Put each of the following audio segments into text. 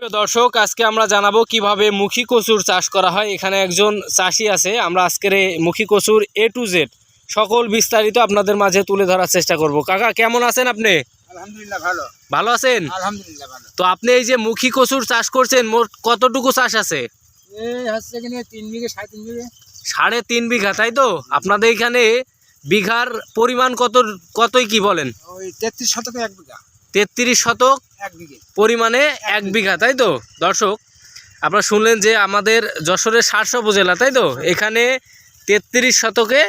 দর্শক আজকে আমরা জানাব কীভাবে মুখী কচুর চাষ করা হয়। এখানে একজন চাষি আছে আমরা আজকের মুখী কচুর এ টু জেড সকল বিস্তারিত আপনাদের মাঝে তুলে ধরার চেষ্টা করব। কাকা কেমন আছেন আপনি? আলহামদুলিল্লাহ ভালো। ভালো আছেন? আলহামদুলিল্লাহ ভালো। তো আপনি এই যে মুখী কচুর চাষ করছেন মোট কতটুকু চাষ আছে? সাড়ে তিন বিঘে তাই তো? আপনাদের এখানে বিঘার পরিমাণ কত কতই কি বলেন? ওই তেত্রিশ শতকে এক বিঘা। তেত্রিশ শতক পরিমাণে এক বিঘা। তাই তো? দর্শক আপনারা শুনলেন যে আমাদের যশোরের সাতশো উপজেলা তাই তো? এখানে তেত্রিশ শতকে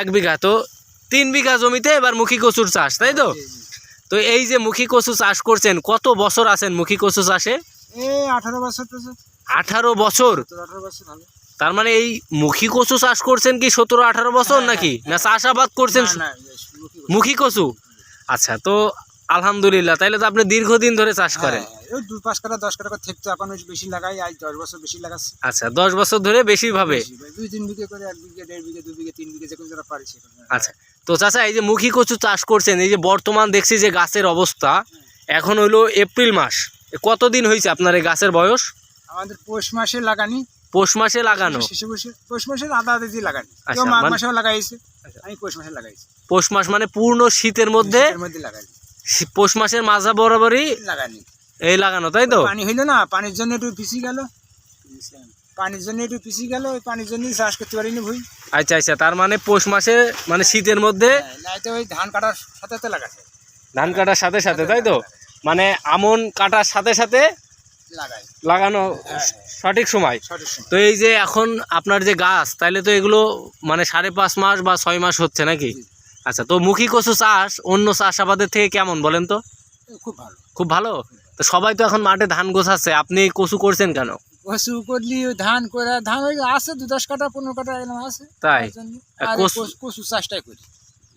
এক বিঘা তো তিন বিঘা জমিতে এবার মুখী কচুর চাষ তাই তো। তো এই যে মুখী কচু চাষ করছেন কত বছর আছেন মুখী কচু চাষে? আঠারো বছর আঠারো বছর? তার মানে এই মুখী কচু চাষ করছেন কি সতেরো আঠারো বছর নাকি? না চাষাবাদ করছেন। মুখী কচু? আচ্ছা তো আলহামদুলিল্লাহ তাইলে তো আপনি দীর্ঘদিন ধরে চাষ করেন। হ্যাঁ, ওই দু পাঁচ কাটা দশ কাটা করে থেকতো এখন বেশি লাগাই আজ দশ বছর বেশি লাগাচ্ছি। আচ্ছা দশ বছর ধরে বেশি ভাবে? দুই তিন বিঘে করে এক বিঘে দেড় বিঘে দু বিঘে তিন বিঘে যেগুলো যারা পারি আচ্ছা তো চাচা এই যে মুখী কচু চাষ করছেন এই যে বর্তমান দেখছি যে গাছের অবস্থা এখন হইল এপ্রিল মাস কতদিন হয়েছে আপনার এই গাছের বয়স? আমাদের পৌষ মাসে লাগানি। পৌষ মাসে লাগানো? পৌষ মাসের আদা দিয়ে লাগানি। আচ্ছা, মাঘ মানে- মাসেও লাগাইছে আমি পৌষ মাসে লাগাইছি। পৌষ মাস মানে পূর্ণ শীতের মধ্যে শী- পৌষ মাসের মাঝা বরাবরই লাগানি। এই লাগানো তাই তো? পানি হইল না পানির জন্য একটু পিছিয়ে গেল। পানির জন্য একটু পিছিয়ে গেল ওই পানির জন্যই চাষ করতে পারিনি ভুই। আচ্ছা আচ্ছা তার মানে পৌষ মাসে মানে শীতের মধ্যে তো ওই ধান কাটার সাথে তো লাগাছে। ধান কাটার সাথে সাথে তাই তো? মানে আমন কাটার সাথে সাথে লাগাই। লাগানো হ্যাঁ। সঠিক সময়। তো এই যে এখন আপনার যে গাছ তাইলে তো এগুলো মানে সাড়ে পাঁচ মাস বা ছয় মাস হচ্ছে নাকি। আচ্ছা তো মুখী কচু চাষ অন্য চাষ আবাদের থেকে কেমন বলেন তো? খুব ভালো। খুব ভালো? তো সবাই তো এখন মাঠে ধান গোছাচ্ছে আপনি কচু করছেন কেন? কচু করলি ধান করে ধান ওই আছে দু দশ কাটা পনেরো কাটা এরকম আছে। তাই? কচু- চাষটাই করি।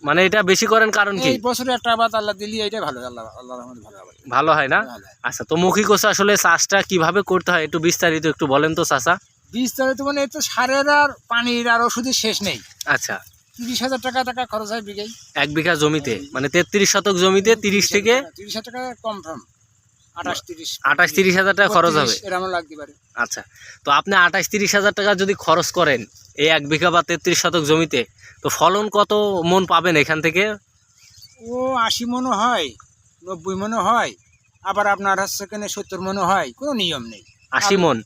মানে এটা বেশি করেন কারণ কি? এই বছরে একটা বাদ আল্লাহ দিলি এইটাই ভালো আল্লাহ আল্লাহ রহমতে ভালো ভালো হয় না? আচ্ছা তো মুখী কচু আসলে চাষটা কীভাবে করতে হয় একটু বিস্তারিত একটু বলেন তো বীজ তলে মানে এই তো সারের আর পানির আর ওষুধের শেষ নেই। আচ্ছা। তিরিশ হাজার টাকা টাকা খরচ হয় বিঘাই এক বিঘা জমিতে মানে তেত্রিশ শতক জমিতে তিরিশ থেকে তিরিশ হাজার টাকা কম ফর্ম আঠাশ তিরিশ। হাজার টাকা খরচ হবে? লাগতে পারে। আচ্ছা তো আপনি আঠাশ তিরিশ হাজার টাকা যদি খরচ করেন এই এক বিঘা বা তেত্রিশ শতক জমিতে তো ফলন কত মন পাবেন এখান থেকে? ও আশি মনও হয় নব্বই মনও হয় আবার আপনার হচ্ছে এখানে সত্তর মনও হয় কোনো নিয়ম নেই। আশি মন?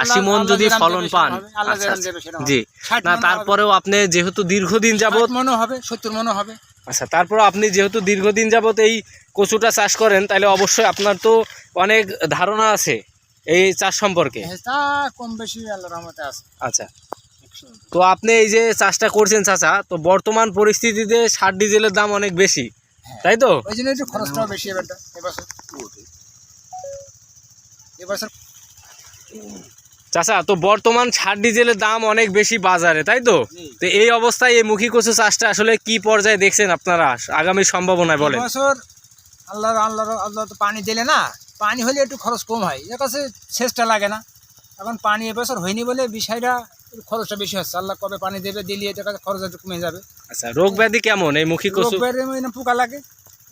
আশি মন যদি ফলন পান। আচ্ছা, আচ্ছা। জি। না তারপরেও আপনি যেহেতু দীর্ঘদিন যাবত হবে সত্তর মনও হবে। আচ্ছা তারপরে আপনি যেহেতু দীর্ঘদিন যাবত এই কচুটা চাষ করেন তাহলে অবশ্যই আপনার তো অনেক ধারণা আছে এই চাষ সম্পর্কে। হ্যাঁ, কম বেশি আল্লাহ আছে। আচ্ছা। তো আপনি এই যে চাষটা করছেন চাচা তো বর্তমান পরিস্থিতিতে সার ডিজেলের দাম অনেক বেশি তাই তো? ওই জন্য একটু খরচটাও বেশি এবছর। এবছর চাচা তো বর্তমান সার ডিজেলের দাম অনেক বেশি বাজারে তাই তো? তো এই অবস্থায় এই মুখী কচু চাষটা আসলে কি পর্যায়ে দেখছেন আপনারা? আগামী সম্ভাবনায় বলেন। এবছর আল্লাহ আল্লাহ আল্লাহ তো পানি দিলে না পানি হলে একটু খরচ কম হয়। এর কাছে শেষটা লাগে না। এখন পানি এবছর হয়নি বলে বিষয়টা খরচটা বেশি হচ্ছে। আল্লাহ কবে পানি দেবে দিলে এটার কাছে খরচ একটু কমে যাবে। আচ্ছা রোগ ব্যাধি কেমন এই মুখী কচু রোগ বেড়ে মানে পোকা লাগে।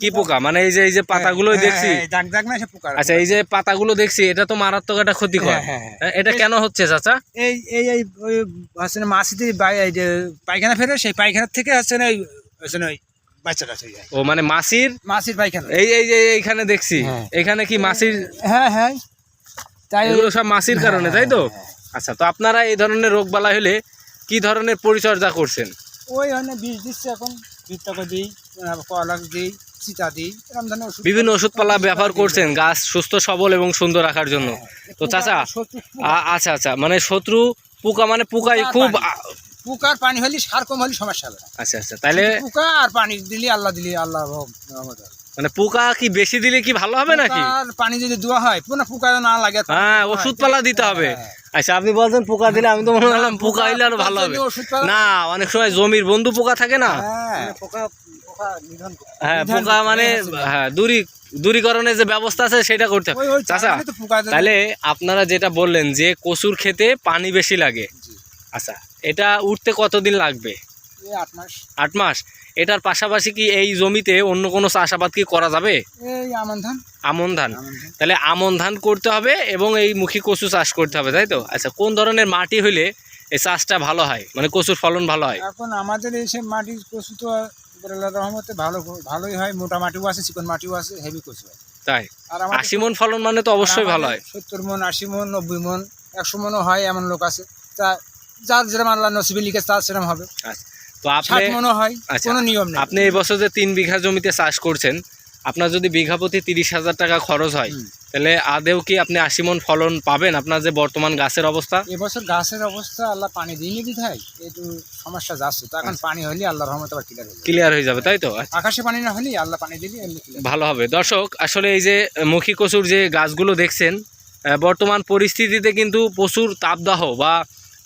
কি পোকা? মানে এই যে এই যে পাতাগুলো হ্যাঁ, দেখছি। হ্যাঁ, আচ্ছা এই যে পাতাগুলো দেখছি এটা তো মারাত্মক একটা ক্ষতি করে হ্যাঁ, হ্যাঁ, হ্যাঁ। হ্যাঁ, এটা কেন হচ্ছে চাচা? এই এই এই হচ্ছে মাছিতে পায়খানা ফেরে সেই পায়খানার থেকে হচ্ছে না ওই হয়ে ও মানে মাছির মাছির পায়খানা। এই এই যে এইখানে দেখছি। হ্যাঁ। এখানে কি মাছির হ্যাঁ হ্যাঁ। তাই এগুলো সব মাছির কারণে তাই তো? হ্যাঁ, আচ্ছা তো আপনারা এই ধরনের রোগ বালা হলে কি ধরনের পরিচর্যা করছেন? ওই মানে বীজ দিচ্ছে এখন। বীজটাকে দিই কলাক দিই। চিতা দিই এরকম ধরনের ওষুধ বিভিন্ন ওষুধপালা ব্যবহার করছেন গাছ সুস্থ সবল এবং সুন্দর রাখার জন্য। তো চাচা আ- আচ্ছা আচ্ছা মানে শত্রু পোকা মানে পোকাই পোকা খুব আ- পোকার পানি হলে সার কম হলে সমস্যা হবে না। আচ্ছা আচ্ছা তাহলে পোকা আর পানি দিলে আল্লাহ দিলে আল্লাহ রহমত হবে। মানে পোকা কি বেশি দিলে কি ভালো হবে নাকি? পোকার পানি যদি দেওয়া হয় পুনঃ পোকা না লাগে। হ্যাঁ ওষুধপালা দিতে হবে। আচ্ছা আপনি বলছেন পোকা দিলে আমি তো মনে করলাম পোকা হইলে আরও ভালো হবে। ওষুধপালা না অনেক সময় জমির বন্ধু পোকা থাকে না। হ্যাঁ। পোকা। হ্যাঁ পোকা মানে। হ্যাঁ দূরী দূরীকরণের যে ব্যবস্থা আছে সেটা করতে হবে। দেয়। তাহলে আপনারা যেটা বললেন যে কচুর খেতে পানি বেশি লাগে। আচ্ছা এটা উঠতে কতদিন লাগবে? আট মাস। এটার পাশাপাশি কি এই জমিতে অন্য কোনো চাষাবাদ কি করা যাবে? আমন ধান। আমন ধান। আমন ধান। তাহলে আমন ধান করতে হবে এবং এই মুখী কচু চাষ করতে হবে তাই তো? আচ্ছা কোন ধরনের মাটি হইলে এই চাষটা ভালো হয়? মানে কচুর ফলন ভালো হয়? এখন আমাদের এইসব মাটির কচু তো আল্লাহ রহমতে ভালো ভালোই হয় মোটা মাটিও আছে চিকন মাটিও আছে হেভি কচু হয়। তাই? আর আমাদের আশি মন ফলন মানে তো অবশ্যই ভালো হয়। সত্তর মন আশি মন নব্বই মন একশো মনও হয় এমন লোক আছে তা যার যেরকম আল্লাহ নসিবে লিখে তার সেরকম হবে। তো ষাট আপনি মনও হয় আচ্ছা, কোনো নিয়ম নেই। আপনি এই বছর যে তিন বিঘা জমিতে চাষ করছেন আপনার যদি বিঘা প্রতি তিরিশ হাজার টাকা খরচ হয়। তাহলে আদেও কি আপনি আশি মন ফলন পাবেন আপনার যে বর্তমান গাছের অবস্থা? এবছর গাছের অবস্থা আল্লাহ পানি দিইনি বিধায় একটু সমস্যা যাচ্ছে তো এখন পানি হলে আল্লাহ রহমত আবার ক্লিয়ার হয়ে যাবে। ক্লিয়ার হয়ে যাবে তাই তো? আচ্ছা, আকাশে পানি না হলে আল্লাহ পানি দিলে ভালো হবে। দর্শক আসলে এই যে মুখী কচুর যে গাছগুলো দেখছেন বর্তমান পরিস্থিতিতে কিন্তু প্রচুর তাপদাহ বা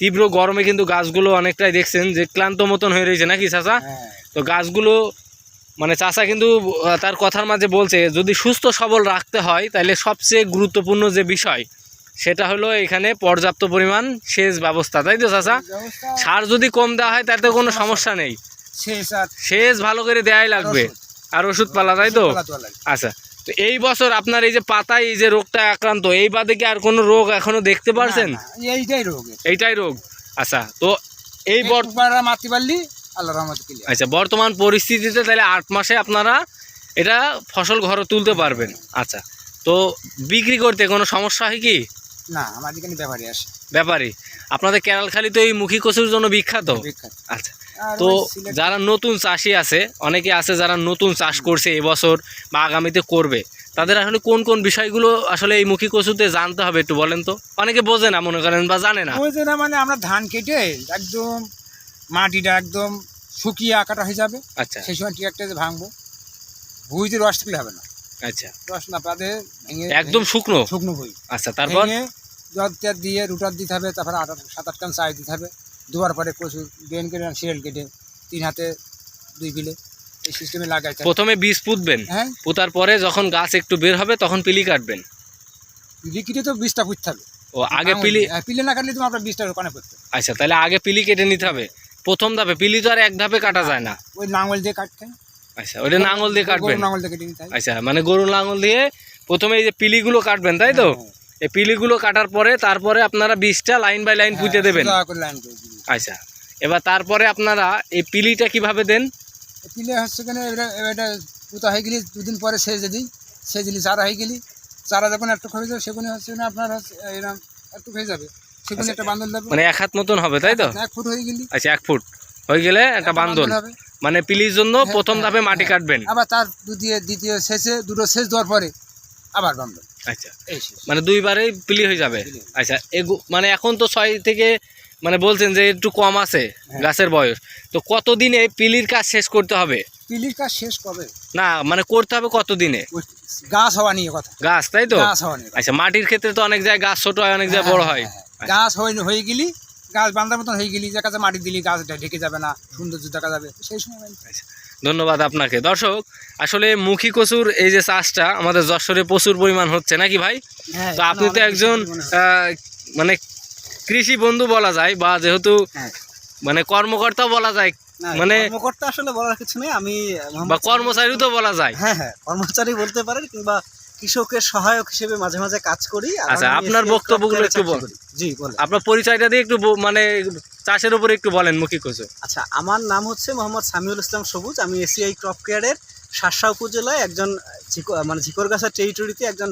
তীব্র গরমে কিন্তু গাছগুলো অনেকটাই দেখছেন যে ক্লান্ত মতন হয়ে রয়েছে নাকি চাচা? হ্যাঁ। তো গাছগুলো মানে চাচা কিন্তু তার কথার মাঝে বলছে যদি সুস্থ সবল রাখতে হয় তাহলে সবচেয়ে গুরুত্বপূর্ণ যে বিষয় সেটা হলো এখানে পর্যাপ্ত পরিমাণ সেচ ব্যবস্থা। তাই তো চাচা? সার যদি কম দেওয়া হয় তাতে কোনো সমস্যা নেই। সেচ ভালো করে দেওয়াই লাগবে। আর ওষুধ। পালা তাই তো। আচ্ছা তো এই বছর আপনার এই যে পাতায় এই যে রোগটা আক্রান্ত এই বাদে কি আর কোনো রোগ এখনও দেখতে পারছেন? এইটাই রোগ। এইটাই রোগ। আচ্ছা তো এই বর একবার পারলি? আল্লাহ রহমতে আচ্ছা বর্তমান পরিস্থিতিতে তাহলে আট মাসে আপনারা এটা ফসল ঘরে তুলতে পারবেন। আচ্ছা তো বিক্রি করতে কোনো সমস্যা হয় কি? না আমাদের এখানে ব্যাপারে আসে। ব্যাপারে আপনাদের কেরালখালি তো এই মুখী কচুর জন্য বিখ্যাত। বিখ্যাত। আচ্ছা তো যারা নতুন চাষি আছে অনেকে আছে যারা নতুন চাষ করছে এবছর বা আগামীতে করবে তাদের আসলে কোন কোন বিষয়গুলো আসলে এই মুখী কচুতে জানতে হবে একটু বলেন তো? অনেকে বোঝে না মনে করেন বা জানে না। যে না মানে আমরা ধান কেটে একদম মাটিটা একদম শুকিয়ে আঁকাটা হয়ে যাবে। আচ্ছা। সেই সময় ট্রাক্টরে ভাঙবো ভুইতে রস তুলে হবে না। আচ্ছা। রস না পাতে ভেঙে একদম শুকনো? শুকনো ভুই। আচ্ছা তারপর? জল দিয়ে রুটার দিতে হবে তারপরে আট সাত আট কান চাই দিতে হবে। দুবার পরে কচু বেন কেটে সিরিয়াল কেটে তিন হাতে দুই বিলে এই সিস্টেমে লাগাইতে প্রথমে বীজ পুঁতবেন। হ্যাঁ। পুঁতার পরে যখন গাছ একটু বের হবে তখন পিলি কাটবেন। বিক্রি তো বীজটা পুঁততে হবে। ও আগে পিলি হ্যাঁ, পিলে না কাটলে তোমার আপনার বীজটা ওখানে হবে। আচ্ছা তাহলে আগে পিলি কেটে নিতে হবে। প্রথম ধাপে পিলি তো আর এক ধাপে কাটা যায় না। ওই নাঙল দিয়ে কাটতে। আচ্ছা ওইটা নাঙল দিয়ে কাটবেন? গরু নাঙল দিয়ে কেটে নিতে আচ্ছা মানে গরুর লাঙল দিয়ে প্রথমে এই যে পিলিগুলো কাটবেন তাই তো? হ্যাঁ, এই পিলিগুলো কাটার পরে তারপরে আপনারা বীজটা লাইন বাই লাইন পুঁতে হ্যাঁ, দেবেন। আচ্ছা এবার তারপরে আপনারা এই পিলিটা কীভাবে দেন? পিলে হচ্ছে কেন এটা এটা পুতা হয়ে গেলি দুদিন পরে সেজে দিই। সেজে দিলি চারা হয়ে গেলি। চারা যখন একটু হয়ে যাবে সেগুলো হচ্ছে না আপনার হচ্ছে এরকম একটু হয়ে যাবে। সেগুলো একটা বান্দল দেবে মানে এক হাত মতন হবে তাই তো? এক ফুট হয়ে গেলি। আচ্ছা এক ফুট। হয়ে গেলে একটা বান্দল মানে পিলির জন্য হ্যাঁ, প্রথম হ্যাঁ, ধাপে মাটি হ্যাঁ। কাটবেন। আবার তার দ্বিতীয় দ্বিতীয় শেষে দুটো শেষ দেওয়ার পরে আবার বান্দল আচ্ছা। মানে দুইবারেই পিলি হয়ে যাবে? আচ্ছা মানে এখন তো ছয় থেকে মানে বলছেন যে একটু কম আছে। গাছের বয়স। তো কতদিনে পিলির কাজ শেষ করতে হবে? পিলির কাজ শেষ কবে? না মানে করতে হবে কতদিনে? গাছ হওয়া নিয়ে কথা। গাছ তাই তো? গাছ হওয়া নিয়ে আচ্ছা মাটির ক্ষেত্রে তো অনেক জায়গায় গাছ ছোট হয় অনেক জায়গায় বড় হ্যাঁ। গাছ হয়ে হয়ে গেলি গাছ বান্ধার মতন হয়ে গেলি যে কাছে মাটি দিলি গাছটা ঢেকে যাবে না সৌন্দর্য দেখা যাবে সেই সময় ধন্যবাদ আপনাকে। দর্শক আসলে মুখী কচুর এই যে চাষটা আমাদের যশোরে প্রচুর পরিমাণ হচ্ছে নাকি ভাই? হ্যাঁ, তো আপনি তো একজন মানে কৃষি বন্ধু বলা যায় বা যেহেতু হ্যাঁ। মানে কর্মকর্তাও বলা যায় মানে কর্মকর্তা আসলে বলার কিছু নেই আমি বা কর্মচারীও তো বলা যায়। হ্যাঁ হ্যাঁ কর্মচারী বলতে পারেন কিংবা কৃষকের সহায়ক হিসেবে মাঝে মাঝে কাজ করি আচ্ছা, আপনার বক্তব্যগুলো একটু চাকরি বল। করি। জি বলেন। আপনার পরিচয়টা দিয়ে একটু মানে চাষের উপরে একটু বলেন মুখী কচু আচ্ছা আমার নাম হচ্ছে মোহাম্মদ সামিউল ইসলাম সবুজ। আমি এসিআই ক্রপ কেয়ারের শাসা উপজেলায় একজন মানে ঝিকরগাছা টেরিটরিতে একজন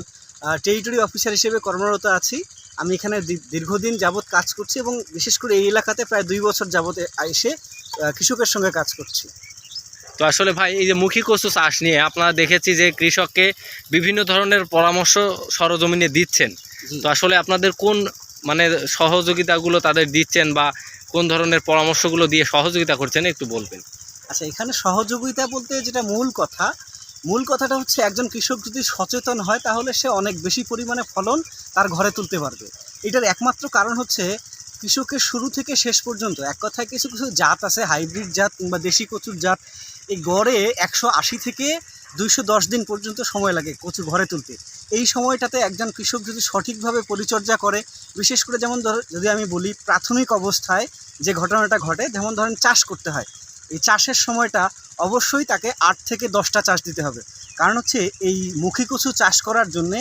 টেরিটরি অফিসার হিসেবে কর্মরত আছি। আমি এখানে দীর্ঘদিন যাবৎ কাজ করছি এবং বিশেষ করে এই এলাকাতে প্রায় দুই বছর যাবৎ এসে কৃষকের সঙ্গে কাজ করছি। তো আসলে ভাই এই যে মুখী কচু চাষ নিয়ে আপনারা দেখেছি যে কৃষককে বিভিন্ন ধরনের পরামর্শ সরজমিনে দিচ্ছেন। তো আসলে আপনাদের কোন মানে সহযোগিতাগুলো তাদের দিচ্ছেন বা কোন ধরনের পরামর্শগুলো দিয়ে সহযোগিতা করছেন একটু বলবেন। আচ্ছা এখানে সহযোগিতা বলতে যেটা মূল কথা মূল কথাটা হচ্ছে একজন কৃষক যদি সচেতন হয় তাহলে সে অনেক বেশি পরিমাণে ফলন তার ঘরে তুলতে পারবে। এটার একমাত্র কারণ হচ্ছে কৃষকের শুরু থেকে শেষ পর্যন্ত এক কথায় কিছু কিছু জাত আছে হাইব্রিড জাত কিংবা দেশি কচুর জাত এই গড়ে একশো আশি থেকে দুইশো দশ দিন পর্যন্ত সময় লাগে কচু ঘরে তুলতে। এই সময়টাতে একজন কৃষক যদি সঠিকভাবে পরিচর্যা করে, বিশেষ করে যেমন ধর যদি আমি বলি প্রাথমিক অবস্থায় যে ঘটনাটা ঘটে, যেমন ধরেন চাষ করতে হয়, এই চাষের সময়টা অবশ্যই তাকে আট থেকে দশটা চাষ দিতে হবে। কারণ হচ্ছে এই মুখী কচু চাষ করার জন্যে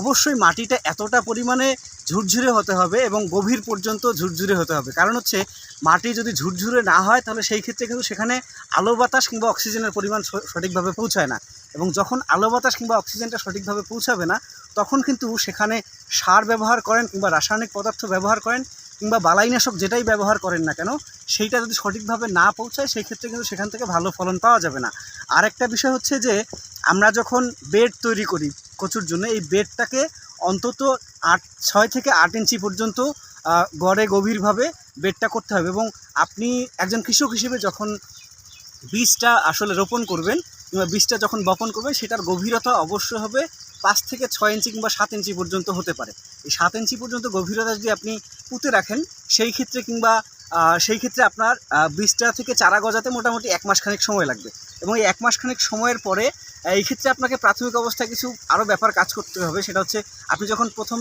অবশ্যই মাটিটা এতটা পরিমাণে ঝুরঝুরে হতে হবে এবং গভীর পর্যন্ত ঝুরঝুরে হতে হবে। কারণ হচ্ছে, মাটি যদি ঝুরঝুরে না হয়, তাহলে সেই ক্ষেত্রে কিন্তু সেখানে আলো বাতাস কিংবা অক্সিজেনের পরিমাণ সঠিকভাবে পৌঁছায় না। এবং যখন আলো বাতাস কিংবা অক্সিজেনটা সঠিকভাবে পৌঁছাবে না, তখন কিন্তু সেখানে সার ব্যবহার করেন কিংবা রাসায়নিক পদার্থ ব্যবহার করেন কিংবা বালাইনাশক যেটাই ব্যবহার করেন না কেন, সেইটা যদি সঠিকভাবে না পৌঁছায়, সেই ক্ষেত্রে কিন্তু সেখান থেকে ভালো ফলন পাওয়া যাবে না। আরেকটা বিষয় হচ্ছে যে, আমরা যখন বেড তৈরি করি কচুর জন্য, এই বেডটাকে অন্তত আট, ছয় থেকে আট ইঞ্চি পর্যন্ত গড়ে গভীরভাবে বেডটা করতে হবে এবং আপনি একজন কৃষক হিসেবে যখন বীজটা আসলে রোপণ করবেন কিংবা বীজটা যখন বপন করবেন, সেটার গভীরতা অবশ্যই হবে পাঁচ থেকে ছয় ইঞ্চি কিংবা সাত ইঞ্চি পর্যন্ত হতে পারে। এই সাত ইঞ্চি পর্যন্ত গভীরতা যদি আপনি পুঁতে রাখেন, সেই ক্ষেত্রে কিংবা সেই ক্ষেত্রে আপনার বীজটা থেকে চারা গজাতে মোটামুটি এক মাস খানিক সময় লাগবে। এবং এই এক মাস খানিক সময়ের পরে এই ক্ষেত্রে আপনাকে প্রাথমিক অবস্থায় কিছু আরও ব্যাপার কাজ করতে হবে। সেটা হচ্ছে, আপনি যখন প্রথম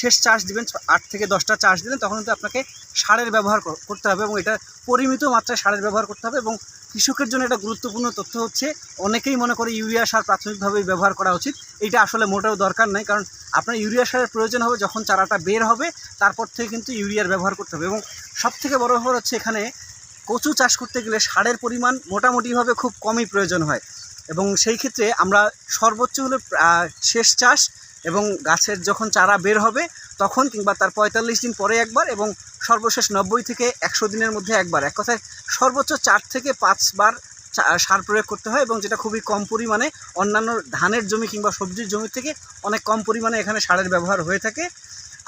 শেষ চাষ দিবেন, আট থেকে দশটা চাষ দিলেন তখন কিন্তু আপনাকে সারের ব্যবহার করতে হবে এবং এটা পরিমিত মাত্রায় সারের ব্যবহার করতে হবে এবং কৃষকের জন্য এটা গুরুত্বপূর্ণ তথ্য হচ্ছে, অনেকেই মনে করে ইউরিয়া সার প্রাথমিকভাবেই ব্যবহার করা উচিত। এটা আসলে মোটেও দরকার নাই, কারণ আপনার ইউরিয়া সারের প্রয়োজন হবে যখন চারাটা বের হবে, তারপর থেকে কিন্তু ইউরিয়ার ব্যবহার করতে হবে। এবং সবথেকে বড় ব্যাপার হচ্ছে এখানে কচু চাষ করতে গেলে সারের পরিমাণ মোটামুটিভাবে খুব কমই প্রয়োজন হয়। এবং সেই ক্ষেত্রে আমরা সর্বোচ্চ হলে শেষ চাষ এবং গাছের যখন চারা বের হবে তখন কিংবা তার পঁয়তাল্লিশ দিন পরে একবার এবং সর্বশেষ নব্বই থেকে একশো দিনের মধ্যে একবার। এক কথায় সর্বোচ্চ চার থেকে পাঁচবার সার প্রয়োগ করতে হয় এবং যেটা খুবই কম পরিমাণে অন্যান্য ধানের জমি কিংবা সবজির জমি থেকে অনেক কম পরিমাণে এখানে সারের ব্যবহার হয়ে থাকে।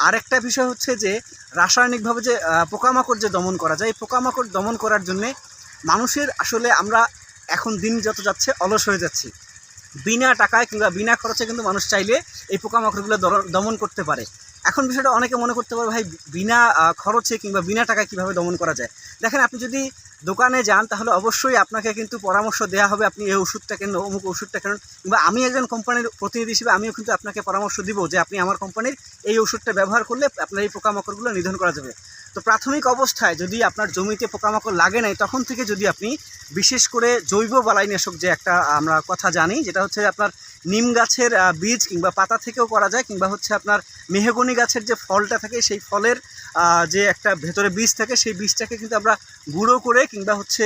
আরেকটা বিষয় হচ্ছে যে, রাসায়নিকভাবে যে পোকামাকড় যে দমন করা যায়, এই পোকামাকড় দমন করার জন্যে মানুষের আসলে আমরা এখন দিন যত যাচ্ছে অলস হয়ে যাচ্ছি। বিনা টাকায় কিংবা বিনা খরচে কিন্তু মানুষ চাইলে এই পোকামাকড়গুলো দমন করতে পারে। এখন বিষয়টা অনেকে মনে করতে পারে, ভাই, বিনা খরচে কিংবা বিনা টাকায় কীভাবে দমন করা যায়? দেখেন, আপনি যদি দোকানে যান, তাহলে অবশ্যই আপনাকে কিন্তু পরামর্শ দেওয়া হবে। আপনি এই ওষুধটা কেন অমুক ওষুধটা কেন কিংবা আমি একজন কোম্পানির প্রতিনিধি হিসেবে আমিও কিন্তু আপনাকে পরামর্শ দিব যে আপনি আমার কোম্পানির এই ওষুধটা ব্যবহার করলে আপনার এই পোকামাকড়গুলো নিধন করা যাবে। তো প্রাথমিক অবস্থায় যদি আপনার জমিতে পোকামাকড় লাগে নাই, তখন থেকে যদি আপনি বিশেষ করে জৈব বালাইনাশক যে একটা আমরা কথা জানি, যেটা হচ্ছে আপনার নিম গাছের বীজ কিংবা পাতা থেকেও করা যায়, কিংবা হচ্ছে আপনার মেহগনি গাছের যে ফলটা থাকে, সেই ফলের যে একটা ভেতরে বীজ থাকে, সেই বীজটাকে কিন্তু আমরা গুঁড়ো করে কিংবা হচ্ছে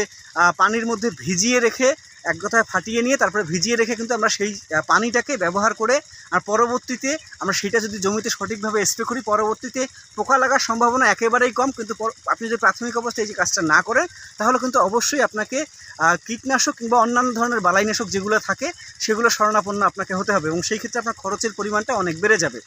পানির মধ্যে ভিজিয়ে রেখে এক কথায় ফাটিয়ে নিয়ে তারপরে ভিজিয়ে রেখে কিন্তু আমরা সেই পানিটাকে ব্যবহার করে আর পরবর্তীতে আমরা সেটা যদি জমিতে সঠিকভাবে স্প্রে করি, পরবর্তীতে পোকা লাগার সম্ভাবনা একেবারেই কম। কিন্তু আপনি যদি প্রাথমিক অবস্থায় এই যে কাজটা না করেন, তাহলে কিন্তু অবশ্যই আপনাকে কীটনাশক কিংবা অন্যান্য ধরনের বালাইনাশক যেগুলো থাকে, সেগুলো শরণাপন্ন আপনাকে হতে হবে এবং সেই ক্ষেত্রে আপনার খরচের পরিমাণটা অনেক বেড়ে যাবে।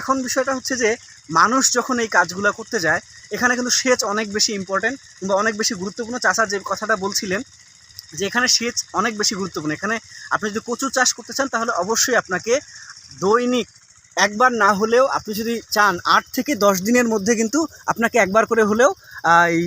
এখন বিষয়টা হচ্ছে যে, মানুষ যখন এই কাজগুলো করতে যায় এখানে কিন্তু সেচ অনেক বেশি ইম্পর্টেন্ট কিংবা অনেক বেশি গুরুত্বপূর্ণ। চাষার যে কথাটা বলছিলেন যে এখানে সেচ অনেক বেশি গুরুত্বপূর্ণ। এখানে আপনি যদি কচু চাষ করতে চান তাহলে অবশ্যই আপনাকে দৈনিক একবার না হলেও আপনি যদি চান আট থেকে দশ দিনের মধ্যে কিন্তু আপনাকে একবার করে হলেও এই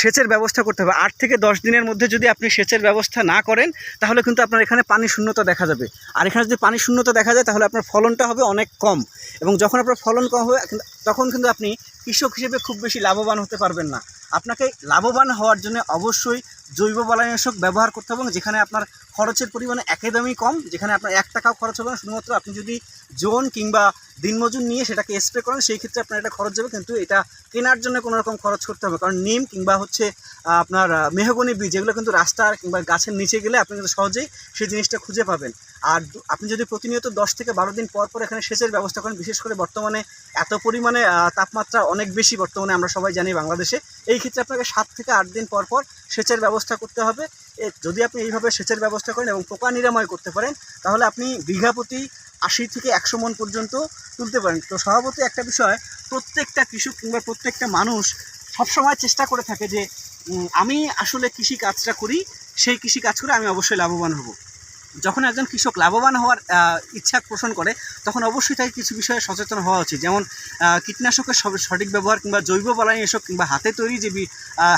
সেচের ব্যবস্থা করতে হবে। আট থেকে দশ দিনের মধ্যে যদি আপনি সেচের ব্যবস্থা না করেন তাহলে কিন্তু আপনার এখানে পানি শূন্যতা দেখা যাবে। আর এখানে যদি পানি শূন্যতা দেখা যায় তাহলে আপনার ফলনটা হবে অনেক কম। এবং যখন আপনার ফলন কম হবে তখন কিন্তু আপনি কৃষক হিসেবে খুব বেশি লাভবান হতে পারবেন না। আপনাকে লাভবান হওয়ার জন্য অবশ্যই জৈব বালাইনাশক ব্যবহার করতে হবে যেখানে আপনার খরচের পরিমাণ একদমই কম, যেখানে আপনার এক টাকাও খরচ হবে না। শুধুমাত্র আপনি যদি জোন কিংবা দিনমজুর নিয়ে সেটাকে স্প্রে করেন, সেই ক্ষেত্রে আপনার এটা খরচ যাবে, কিন্তু এটা কেনার জন্য কোনো রকম খরচ করতে হবে। কারণ নিম কিংবা হচ্ছে আপনার মেহগনি বীজ, এগুলো কিন্তু রাস্তার কিংবা গাছের নিচে গেলে আপনি কিন্তু সহজেই সেই জিনিসটা খুঁজে পাবেন। আর আপনি যদি প্রতিনিয়ত দশ থেকে বারো দিন পর পর এখানে সেচের ব্যবস্থা করেন, বিশেষ করে বর্তমানে এত পরিমাণে তাপমাত্রা অনেক বেশি বর্তমানে আমরা সবাই জানি বাংলাদেশে এই ক্ষেত্রে আপনাকে সাত থেকে আট দিন পর পর সেচের ব্যবস্থা করতে হবে। যদি আপনি এইভাবে সেচের ব্যবস্থা করেন এবং পোকা নিরাময় করতে পারেন, তাহলে আপনি বিঘা প্রতি আশি থেকে একশো মন পর্যন্ত তুলতে পারেন। তো স্বভাবতই একটা বিষয়, প্রত্যেকটা কৃষক কিংবা প্রত্যেকটা মানুষ সবসময় চেষ্টা করে থাকে যে আমি আসলে কৃষি কাজটা করি, সেই কৃষি কাজ করে আমি অবশ্যই লাভবান হব। যখন একজন কৃষক লাভবান হওয়ার ইচ্ছা পোষণ করে তখন অবশ্যই তাকে কিছু বিষয়ে সচেতন হওয়া উচিত। যেমন কীটনাশকের সঠিক ব্যবহার কিংবা জৈব বলাইনাশক কিংবা হাতে তৈরি যে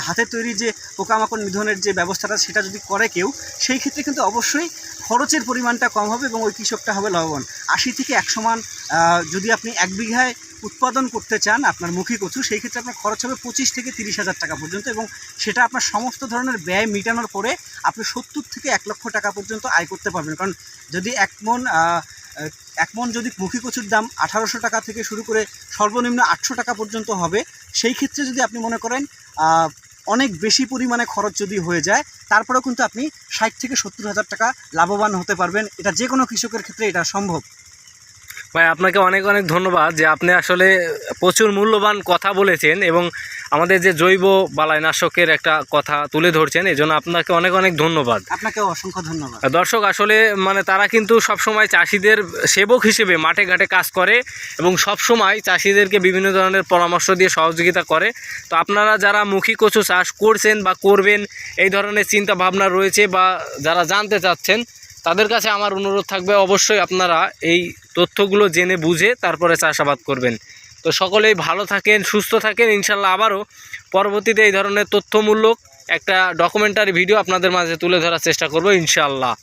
হাতে তৈরি যে পোকামাকড় নিধনের যে ব্যবস্থাটা সেটা যদি করে কেউ সেই ক্ষেত্রে কিন্তু অবশ্যই খরচের পরিমাণটা কম হবে এবং ওই কৃষকটা হবে লাভবান। আশি থেকে এক সমান আহ, যদি আপনি এক বিঘায় উৎপাদন করতে চান আপনার মুখী কচু, সেই ক্ষেত্রে আপনার খরচ হবে পঁচিশ থেকে তিরিশ হাজার টাকা পর্যন্ত এবং সেটা আপনার সমস্ত ধরনের ব্যয় মেটানোর পরে আপনি সত্তর থেকে এক লক্ষ টাকা পর্যন্ত আয় করতে পারবেন। কারণ যদি এক মন এক মন যদি মুখী কচুর দাম আঠারোশো টাকা থেকে শুরু করে সর্বনিম্ন আটশো টাকা পর্যন্ত হবে, সেই ক্ষেত্রে যদি আপনি মনে করেন অনেক বেশি পরিমাণে খরচ যদি হয়ে যায়, তারপরেও কিন্তু আপনি ষাট থেকে সত্তর হাজার টাকা লাভবান হতে পারবেন। এটা যে কোনো কৃষকের ক্ষেত্রে এটা সম্ভব। ভাই আপনাকে অনেক অনেক ধন্যবাদ যে আপনি আসলে প্রচুর মূল্যবান কথা বলেছেন এবং আমাদের যে জৈব বালাইনাশকের একটা কথা তুলে ধরছেন এই জন্য আপনাকে অনেক অনেক ধন্যবাদ। আপনাকে অসংখ্য ধন্যবাদ। দর্শক আসলে মানে তারা কিন্তু সবসময় চাষিদের সেবক হিসেবে মাঠে ঘাটে কাজ করে এবং সবসময় চাষিদেরকে বিভিন্ন ধরনের পরামর্শ দিয়ে সহযোগিতা করে। তো আপনারা যারা মুখী কচু চাষ করছেন বা করবেন এই ধরনের চিন্তা ভাবনা রয়েছে বা যারা জানতে চাচ্ছেন তাদের কাছে আমার অনুরোধ থাকবে অবশ্যই আপনারা এই তথ্যগুলো জেনে বুঝে তারপরে চাষাবাদ করবেন। তো সকলেই ভালো থাকেন, সুস্থ থাকেন। ইনশাল্লাহ আবারও পরবর্তীতে এই ধরনের তথ্যমূলক একটা ডকুমেন্টারি ভিডিও আপনাদের মাঝে তুলে ধরার চেষ্টা করব ইনশাল্লাহ।